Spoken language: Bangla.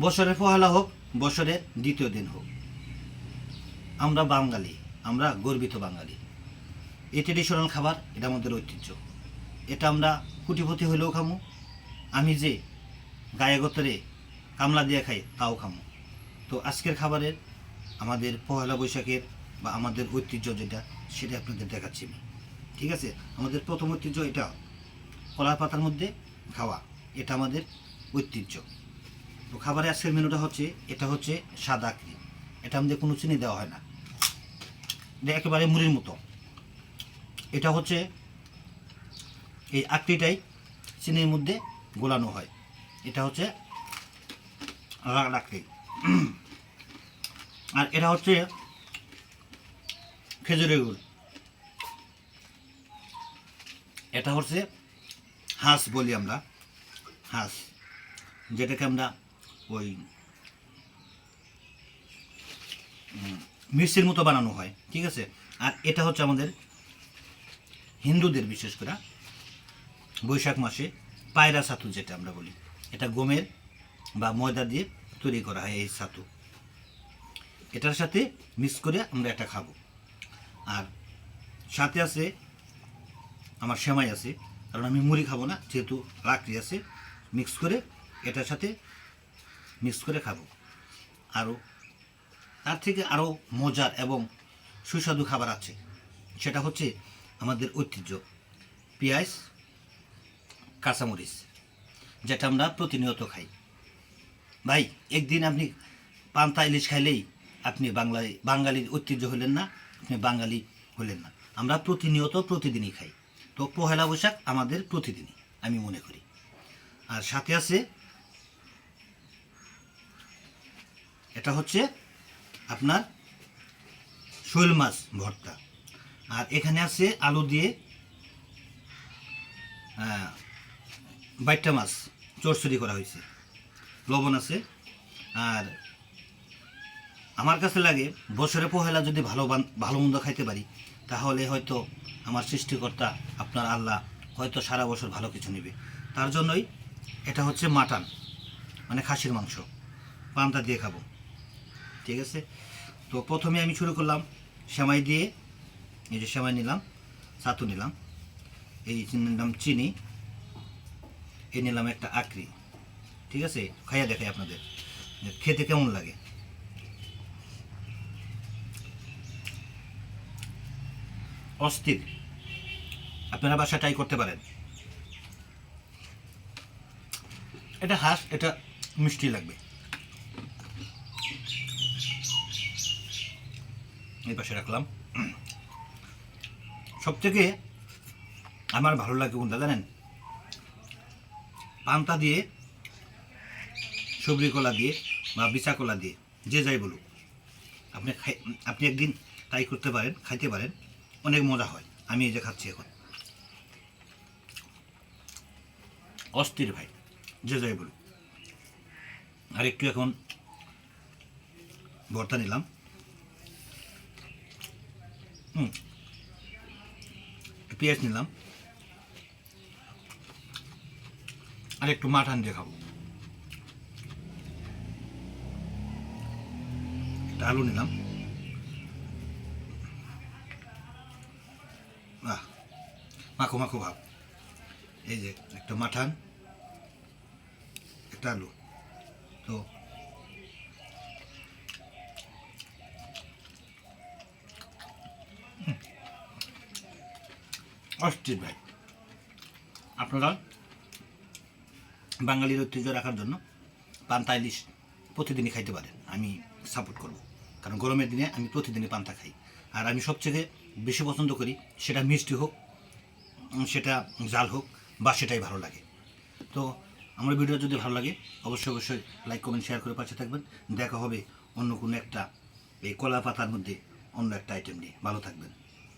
বছরের পহেলা হোক, বছরের দ্বিতীয় দিন হোক। আমরা বাঙালি, আমরা গর্বিত বাঙালি। এই ট্রেডিশনাল খাবার, এটা আমাদের ঐতিহ্য। এটা আমরা কুটিপতি হইলেও খামু। আমি যে গায়ে গতরে কামলা দিয়ে খাই, তাও খামু। তো আজকের খাবারের আমাদের পহেলা বৈশাখের বা আমাদের ঐতিহ্য যেটা, সেটা আপনাদের দেখাচ্ছি আমি। ঠিক আছে? আমাদের প্রথম ঐতিহ্য এটা কলা পাতার মধ্যে খাওয়া। এটা আমাদের ঐতিহ্য। তো খাবারের আজকের মেনুটা হচ্ছে, এটা হচ্ছে সাদা আকৃতি এটা আমাদের কোনো চিনি দেওয়া হয় না। এটা একেবারে মুড়ির মতো। এটা হচ্ছে এই আকৃতিটাই চিনির মধ্যে গোলানো হয়। এটা হচ্ছে আকৃতি আর এটা হচ্ছে খেজুরের গুড়। এটা হচ্ছে হাঁস বলি আমরা। হাঁস, যেটাকে আমরা ওই মিষ্টির মতো বানানো হয়, ঠিক আছে? আর এটা হচ্ছে আমাদের হিন্দুদের বিশেষ করে বৈশাখ মাসে পায়রা ছাতু যেটা আমরা বলি। এটা গমের বা ময়দা দিয়ে তৈরি করা হয় এই ছাতু। এটার সাথে মিক্স করে আমরা এটা খাব। আর সাথে আছে, আমার সেমাই আছে, কারণ আমি মুড়ি খাব না, যেহেতু লাকড়ি আছে, মিক্স করে এটার সাথে মিক্স করে খাব। আরও তার থেকে আরও মজার এবং সুস্বাদু খাবার আছে। সেটা হচ্ছে আমাদের ঐতিহ্য, পেঁয়াজ, কাঁচামরিচ, যেটা আমরা প্রতিনিয়ত খাই। ভাই, একদিন আপনি পান্তা ইলিশ খাইলেই আপনি বাংলায়, বাঙালির ঐতিহ্য হলেন না, আপনি বাঙালি হলেন না। আমরা প্রতিনিয়ত প্রতিদিনই খাই। তো পহেলা বৈশাখ আমাদের প্রতিদিনই, আমি মনে করি। আর সাথে আছে এটা হচ্ছে আপনার শৈল মাছ ভর্তা। আর এখানে আছে আলু দিয়ে বাইটটা মাছ চরচড়ি করা হয়েছে। লবণ আছে। আর আমার কাছে লাগে, বছরে পহেলা যদি ভালো ভালো মন্দ খাইতে পারি, তাহলে হয়তো আমার সৃষ্টিকর্তা আপনার আল্লাহ হয়তো সারা বছর ভালো কিছু নেবে। তার জন্যই এটা হচ্ছে মাটন মানে খাসির মাংস। পান্তা দিয়ে খাব। ঠিক আছে? তো প্রথমে আমি শুরু করলাম সেমাই দিয়ে, এই যে সেমাই নিলাম, ছাতু নিলাম। এই নিলাম চিনি এই নিলাম একটা আকরি ঠিক আছে? খাইয়া দেখাই আপনাদের খেতে কেমন লাগে। অস্থির। আপনারা বাসা ট্রাই করতে পারেন। এটা হাঁস, এটা মিষ্টি লাগবে। এই পাশে রাখলাম। সব থেকে আমার ভালো লাগে কোনটা জানেন? পান্তা দিয়ে সবরি কলা দিয়ে বা বিচা কলা দিয়ে, যে যাই বলুক। আপনি আপনি একদিন তাই করতে পারেন, খাইতে পারেন, অনেক মজা হয়। আমি এই যে খাচ্ছি এখন। অস্থির ভাই, যে যাই বলুক। আর একটু এখন ভর্তা নিলাম। হুম। পেঁয়াজ নিলাম। আর একটু মাঠান দিয়ে খাব। আলু নিলাম। আহ মাখো মাখো ভাব। এই যে একটা মাঠান একটা আলু। তো অস্থির ভাই। আপনারা বাঙালির ঐতিহ্য রাখার জন্য পান্তা ইলিশ প্রতিদিনই খাইতে পারেন, আমি সাপোর্ট করব। কারণ গরমের দিনে আমি প্রতিদিনই পান্তা খাই। আর আমি সবচেয়ে বেশি পছন্দ করি সেটা মিষ্টি হোক, সেটা জাল হোক, বা সেটাই ভালো লাগে। তো আমার ভিডিও যদি ভালো লাগে, অবশ্যই অবশ্যই লাইক কমেন্ট শেয়ার করে পাশে থাকবেন। দেখা হবে অন্য কোনো একটা এই কলা পাতার মধ্যে অন্য একটা আইটেম নিয়ে। ভালো থাকবেন।